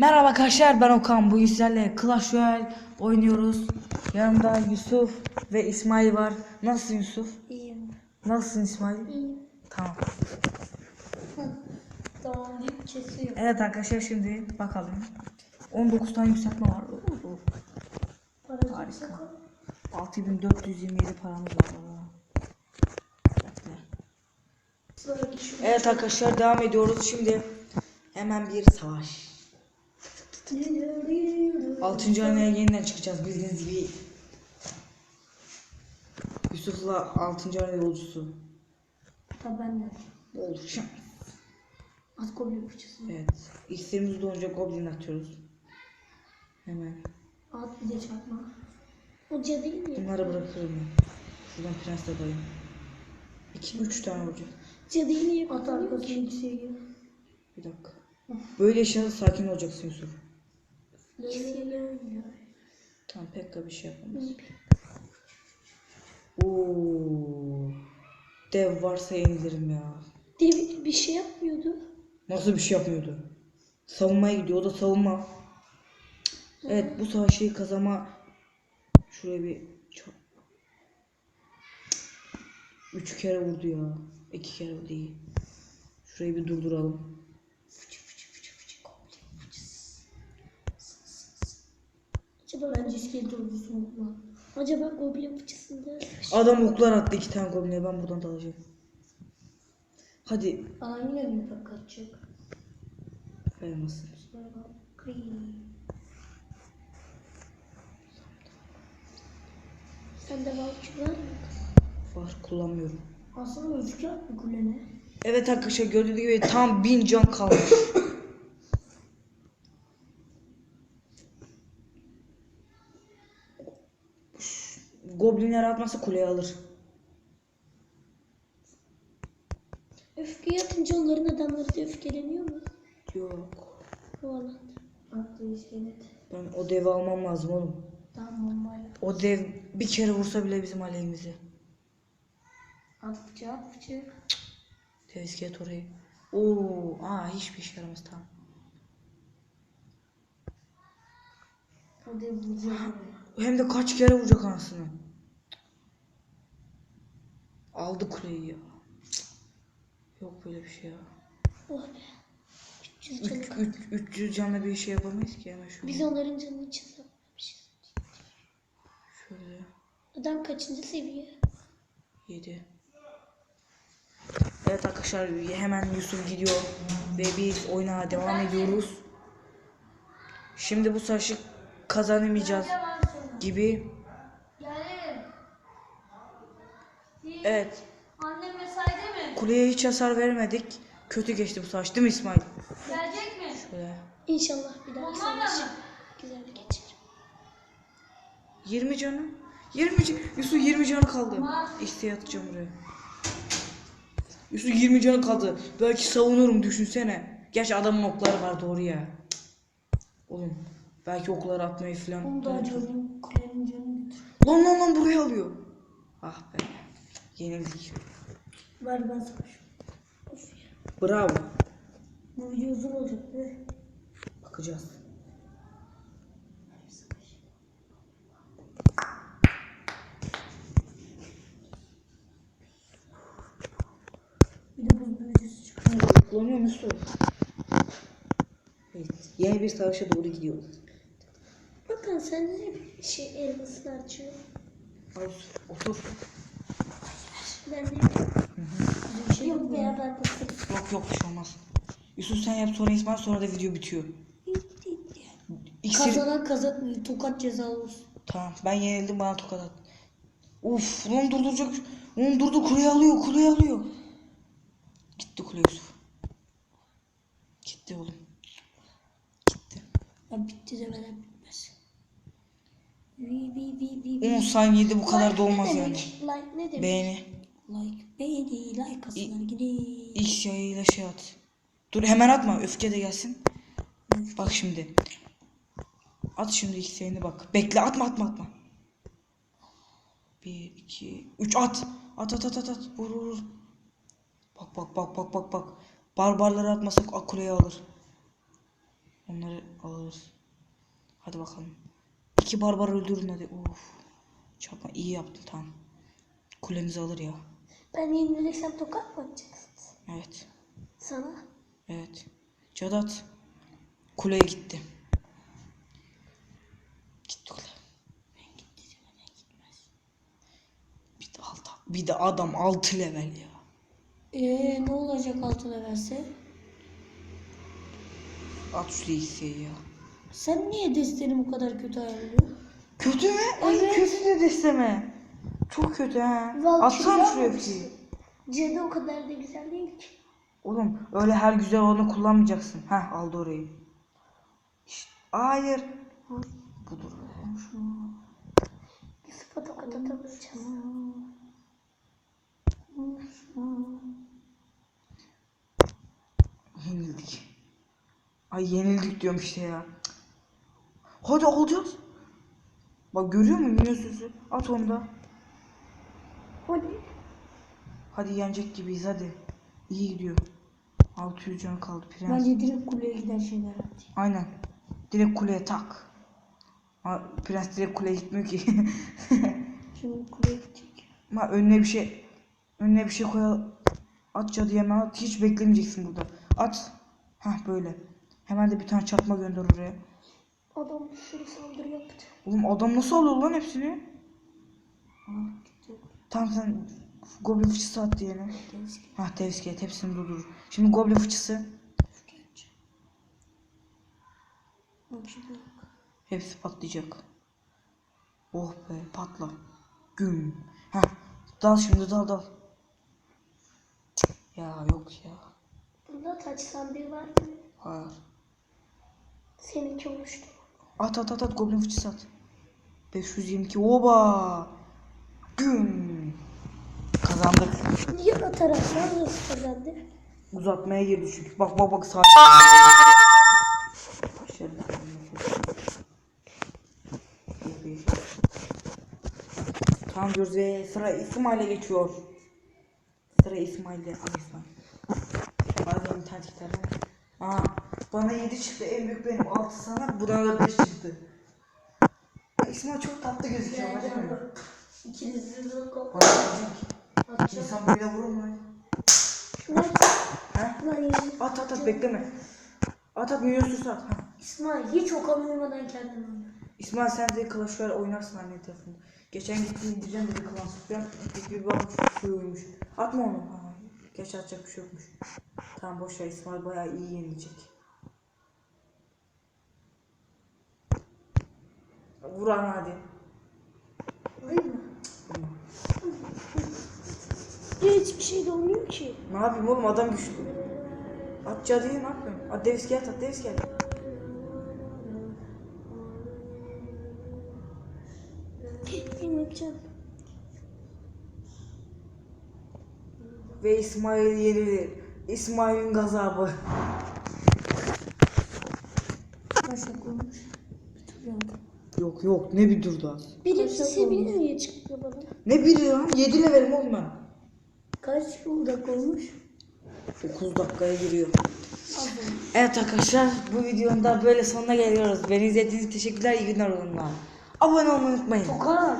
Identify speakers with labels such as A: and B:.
A: Merhaba arkadaşlar ben Okan. Bugün sizlerle Clash Royale oynuyoruz. Yanımda Yusuf ve İsmail var. Nasılsın Yusuf?
B: İyiyim.
A: Nasılsın İsmail?
B: İyiyim.
A: Tamam.
B: Tamam deyip kesiyor.
A: Evet arkadaşlar şimdi bakalım. 19 tane yükseltme var. Oo,
B: Para
A: Harika. 6427 paramız var. Evet arkadaşlar devam ediyoruz. Şimdi hemen bir savaş. 6. haneye yeniden çıkacağız bildiğiniz gibi. Yusuf'la 6. hane yolcusu.
B: Tabi ben de.
A: Olacak.
B: Az goblin fıçısı.
A: Evet. İksirimiz dolunca goblin atıyoruz. Hemen.
B: At bir de çarpma. O cadı değil mi?
A: Bunları bırakırım ben. Şuradan prens de dayım. 2 3 tane olacak.
B: Cadı değil mi? At arkasına yükseğe gir.
A: Bir dakika. Böyle yaşarsa sakin olacaksın Yusuf. Tamam pek de bir şey yapamaz. Oo. Dev varsa yenilirim ya.
B: Dev bir şey yapmıyordu.
A: Nasıl bir şey yapmıyordu? Savunmaya gidiyor. O da savunma. Evet bu savaşı kazanma. Şuraya bir çok. Üç kere vurdu ya. İki kere iyi. Şurayı bir durduralım.
B: İskelet ordusu mu? Acaba goblin fıçısında
A: Adam oklar attı iki tane gobline. Ben buradan dalacağım. Hadi.
B: Adam yine mi pek kaçacak?
A: Kayamazsın.
B: Sende balçı var mı?
A: Var kullanmıyorum.
B: Aslında at bu kulene.
A: Evet arkadaşlar gördüğünüz gibi tam bin can kalmış. Goblinler atmasa kuleyi alır.
B: Öfkeyi atınca onların adamları da öfkeleniyor mu?
A: Yok.
B: Attı iskelet.
A: Ben o devi almam lazım oğlum.
B: Tamam bombayla.
A: O dev bir kere vursa bile bizim aleyhimize.
B: At fıçı at fıçı.
A: Dev iskelet orayı. Oo, aa hiçbir işe yaramaz tamam.
B: Hadi vuracağım oraya.
A: Hem de kaç kere vuracak anasını. Aldı kuleyi ya. Yok böyle bir şey ya.
B: Oh be. 300 canı
A: Üç,
B: kaldı.
A: üç, 300 canla bir şey yapamayız ki hemen şöyle.
B: Biz onların canını çıkarmışız.
A: Şöyle
B: Adam kaçıncı seviye?
A: 7. Evet arkadaşlar hemen Yusuf gidiyor ve biz oyuna devam ediyoruz. Şimdi bu savaşı kazanamayacağız gibi.
C: Yani
A: Evet
C: annem mesaide mi?
A: kuleye hiç hasar vermedik. Kötü geçti bu savaş değil mi İsmail?
C: Gelecek mi?
A: Şöyle.
B: İnşallah bir daha
C: Bomba var
B: savaş.
C: mı?
B: Güzel geçer.
A: 20 canı. 20 can- Yusuf 20 canı kaldı. İsteğe atacağım buraya. Yusuf 20 canı kaldı. Belki savunurum düşünsene. Gerçi adamın okları var doğru ya. Oğlum belki okları atmayı falan.
B: Onu da acıyorum. Kulenin canını götür.
A: Lan lan lan buraya alıyor. Ah be. Yenildik.
B: Ver ben ya.
A: Bravo.
B: Bu video uzun olacak be.
A: Bakacağız.
B: Bir de buz büyücüsü çıkıyor.
A: Kullanıyor musun? Evet. Yeni bir savaşa doğru gidiyoruz.
B: Bakın sen ne şey elmasını açıyor.
A: Ay otur.
B: Ben de bir şey yok
A: Yok yok bir şey olmaz. Yusuf sen yap sonra İsmail sonra da video bitiyor. İksir...
B: Kazanan kazanmıyor. Tokat cezalı olsun.
A: Tamam ben yenildim bana tokat at. Uf lan durduracak. Lan durdu kuleyi alıyor kuleyi alıyor. Gitti kule Yusuf. Gitti oğlum. Gitti.
B: Ya bitti demeden bitmez. Vi vi vi vi.
A: 10 saniyede bu kadar da olmaz yani.
B: Like ne demek?
A: Beğeni.
B: Like beğeni like asınlar gidin.
A: X yayıyla şey at. Dur hemen atma öfke de gelsin. Bak şimdi. At şimdi X yayını bak. Bekle atma atma atma. 1 2 3 at. At at at at at. Vur vur vur. Bak bak bak bak bak bak. Barbarları atmasak Akule'yi alır. Onları alırız. Hadi bakalım. İki barbar öldürün hadi. Uf. Çakma iyi yaptın tamam. Kulenizi alır ya.
B: Ben yenilirsem tokat mı atacaksınız?
A: Evet.
B: Sana.
A: Evet. Cadat. Kuleye gitti. Gitti kule. Ben gitti demeden gitmez. Bir de, alt, bir de adam 6 level ya.
B: Eee ne olacak altına verse?
A: At şu DC'yi ya.
B: Sen niye desteni bu kadar kötü ayarlıyorsun?
A: Kötü mü? Ay
B: Evet.
A: kötü de desteme. Çok kötü ha.
B: Vallahi
A: Atsana şuraya bir şey.
B: Cadı o kadar da güzel değil ki.
A: Oğlum öyle her güzel olanı kullanmayacaksın. Heh aldı orayı. Şşt, hayır. Vur. Budur.
B: Yusuf'a tokat atamayacağız.
A: Yenildik. Ay yenildik diyorum işte ya. Cık. Hadi alacağız. Bak görüyor musun minyon sözü? At onu da.
B: Hadi.
A: Hadi yenecek gibiyiz hadi. İyi gidiyor. 600 can kaldı prens.
B: Bence direkt kuleye giden şeyler at.
A: Aynen. Direkt kuleye tak. Ha, prens direkt kuleye gitmiyor ki.
B: Şimdi kuleye gidecek.
A: Ama önüne bir şey önüne bir şey koy at cadı hemen at. Hiç beklemeyeceksin burada. At. Hah böyle. Hemen de bir tane çakma gönder oraya.
B: Adam bir sürü saldırı yaptı.
A: Oğlum adam nasıl alıyor lan hepsini? Tamam sen goblin fıçısı at diyene. Hah devsket hepsini durdur. Şimdi goblin fıçısı. Hepsi patlayacak. Oh be patla. Güm. Heh. Dal şimdi dal dal. Ya yok ya.
B: Burada taç sandığı var mı?
A: Hayır.
B: Seninki oluştu.
A: At at at at goblin fıçısı at. 522 oba. Güm. Kazandık.
B: Yan taraftan nasıl kazandı?
A: Uzatmaya girdi çünkü. Bak bak bak sağ. Başarılı. Tamam ve sıra İsmail'e geçiyor. Sıra İsmail'de. Al İsmail. Bazen tercihler. Aa, bana 7 çıktı. En büyük benim 6 sana. Buna da 5 çıktı. İsmail çok tatlı gözüküyor. mi?
B: İkiniz de kol.
A: İnsan böyle vurur mu? He? At at at bekleme. At at minyon sürüsü at. Ha.
B: İsmail hiç okam olmadan kendin oyna.
A: İsmail sen de Clash Royale oynarsın anne tarafında. Geçen gittim indireceğim dedi Clash Royale. Bir bak şey uyumuş. Atma onu. Ha. Geç atacak bir şey yokmuş. Tamam boş ver İsmail bayağı iyi yenilecek. Vur ana hadi.
B: Değil mi? Ya hiçbir şey de olmuyor ki.
A: Ne yapayım oğlum adam güçlü. At cadıyı ne yapıyorsun? At Davis gel at Davis gel.
B: Yenileceğim.
A: Ve İsmail yenilir. İsmail'in gazabı.
B: Başak olmuş. Bitiriyorum.
A: Yok yok ne bir dur daha.
B: Birinci seviye niye çıktı bana?
A: Ne biri lan? 7 levelim oğlum ben.
B: Kaç dakika olmuş?
A: 9 dakikaya giriyor. Evet arkadaşlar bu videonun da böyle sonuna geliyoruz. Beni izlediğiniz için teşekkürler. İyi günler olun. Abone olmayı unutmayın.
B: Tokat.